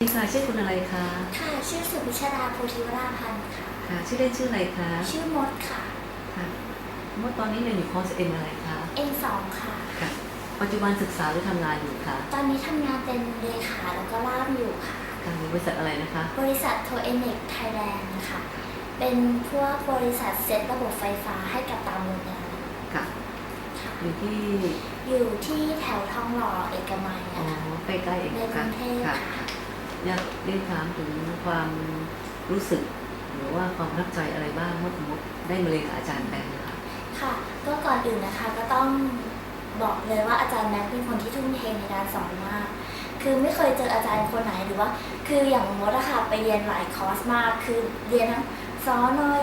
นี่ค่ะชื่อคุณอะไรคะค่ะ ชื่อสุพิชดาโพธิวราพันธ์ค่ะ ค่ะ ชื่อเล่นชื่ออะไรคะชื่อมดค่ะ ค่ะเมื่อตอนนี้เรียนอยู่คอร์สเอ็นอะไรคะ N2 ค่ะ ค่ะ ปัจจุบันศึกษาหรือทำงานอยู่คะตอนนี้ทำงานเป็นเลขาแล้วก็ล่ามอยู่ค่ะการบริษัทอะไรนะคะ บริษัทโทเอเน็กไทยแลนด์ค่ะ เป็นพวกบริษัทเซ็ตระบบไฟฟ้าให้กับตามโรงงานค่ะค่ะอยู่ที่อยู่ที่แถวทองหล่อเอกมัยอ๋ออะค่ะใกล้ๆเองในกรุค่ะงเทพค่ะค่ะ อยากเรียนถามถึงความรู้สึก หรือว่าความประทับใจอะไรบ้างเมื่อสมมติได้มาเรียนกับอาจารย์แบงค์นะคะค่ะ ก็ก่อนอื่นนะคะก็ต้องบอกเลยว่าอาจารย์แม็กซ์เป็นคนที่ทุ่มเทในการสอนมาก คือไม่เคยเจออาจารย์คนไหนหรือว่า คืออย่างมดอะค่ะไปเรียนหลายคอร์สมาก คือเรียนทั้งสอนอย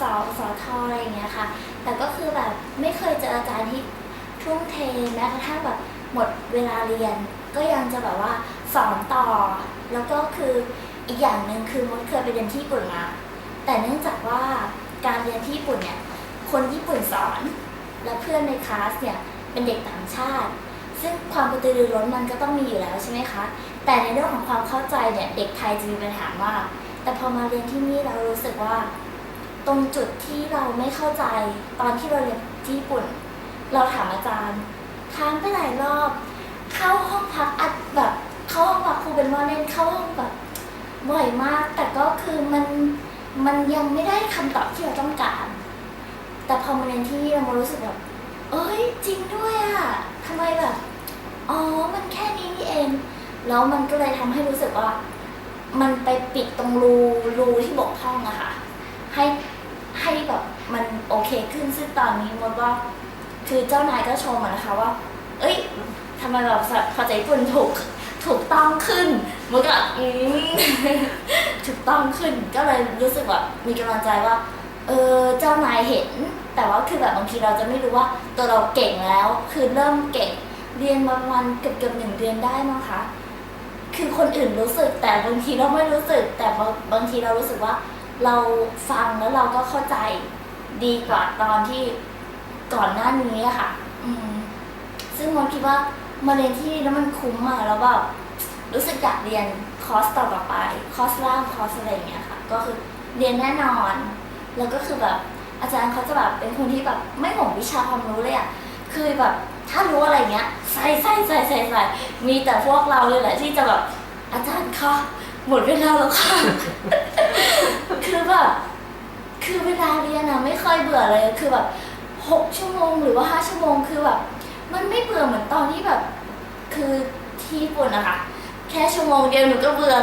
สอสอทอะไรอย่างเงี้ยค่ะ แต่ก็คือแบบไม่เคยเจออาจารย์ที่ทุ่มเทแม้กระทั่งแบบหมดเวลาเรียน ก็ยังจะแบบว่าสอนต่อ แล้วก็คืออีกอย่างหนึ่งคือมดเคยไปเรียนที่ญี่ปุ่นมา แต่เนื่องจากว่าการเรียนที่ญี่ปุ่นเนี่ย คนญี่ปุ่นสอน และเพื่อนในคลาสเนี่ยเป็นเด็กต่างชาติ ซึ่งความกระตือรือร้นมันก็ต้องมีอยู่แล้วใช่ไหมคะ แต่ในเรื่องของความเข้าใจเนี่ยเด็กไทยจะมีปัญหามาก แต่พอมาเรียนที่นี่เรารู้สึกว่า ตรงจุดที่เราไม่เข้าใจตอนที่เราเรียนที่ญี่ปุ่น เราถามอาจารย์ถามไปหลายรอบ เข้าห้องพักอัดแบบเข้าห้องพัก ครูเป็นว่าเน้นเข้าห้องแบบบ่อยมาก แต่ก็คือมันมันยังไม่ได้คำตอบที่เราต้องการ แต่พอมาเรียนที่เรามารู้สึกแบบเอ้ยจริงด้วยอะทำไมแบบอ๋อมันแค่นี้นี่เอง แล้วมันก็เลยทำให้รู้สึกว่า มันไปปิดตรงรูรูที่บกพร่องอะค่ะให้ให้แบบมันโอเคขึ้นซึ่งตอนนี้มดว่า คือเจ้านายก็ชมอะนะคะว่า เอ้ยทำไมแบบภาษาญี่ปุ่นถูก ถูกต้องขึ้นมดก็อืมถูกต้องขึ้นก็เลยรู้สึกแบบมีกำลังใจว่า เออเจ้านายเห็น แต่ว่าคือแบบบางทีเราจะไม่รู้ว่าตัวเราเก่งแล้ว คือเริ่มเก่งเรียนมาประมาณเกือบเกือบหนึ่งเดือนได้มั้งคะคือคนอื่นรู้สึกแต่บางทีเราไม่รู้สึก แต่บางบางทีเรารู้สึกว่า เราฟังแล้วเราก็เข้าใจดีกว่าตอนที่ก่อนหน้านี้ค่ะ อืมซึ่งมดคิดว่า มาเรียนที่นี่แล้วมันคุ้มอะแล้วแบบรู้สึกอยากเรียนคอร์สต่อไป คอร์สล่างคอร์สอะไรอย่างเงี้ยค่ะ ก็คือเรียนแน่นอน แล้วก็คือแบบอาจารย์เขาจะแบบเป็นคนที่แบบไม่ห่วงวิชาความรู้เลยอะคือแบบถ้ารู้อะไรเงี้ยใส่ใส่ใส่ใส่ใส่มีแต่พวกเราเลยแหละที่จะแบบอาจารย์คะหมดเวลาแล้วค่ะ คือแบบคือเวลาเรียนอะไม่เคยเบื่อเลย คือแบบหกชั่วโมงหรือว่าห้าชั่วโมงคือแบบ มันไม่เบื่อเหมือนตอนที่แบบ คือที่ญี่ปุ่นอะค่ะ แค่ชั่วโมงเดียวหนูก็เบื่อ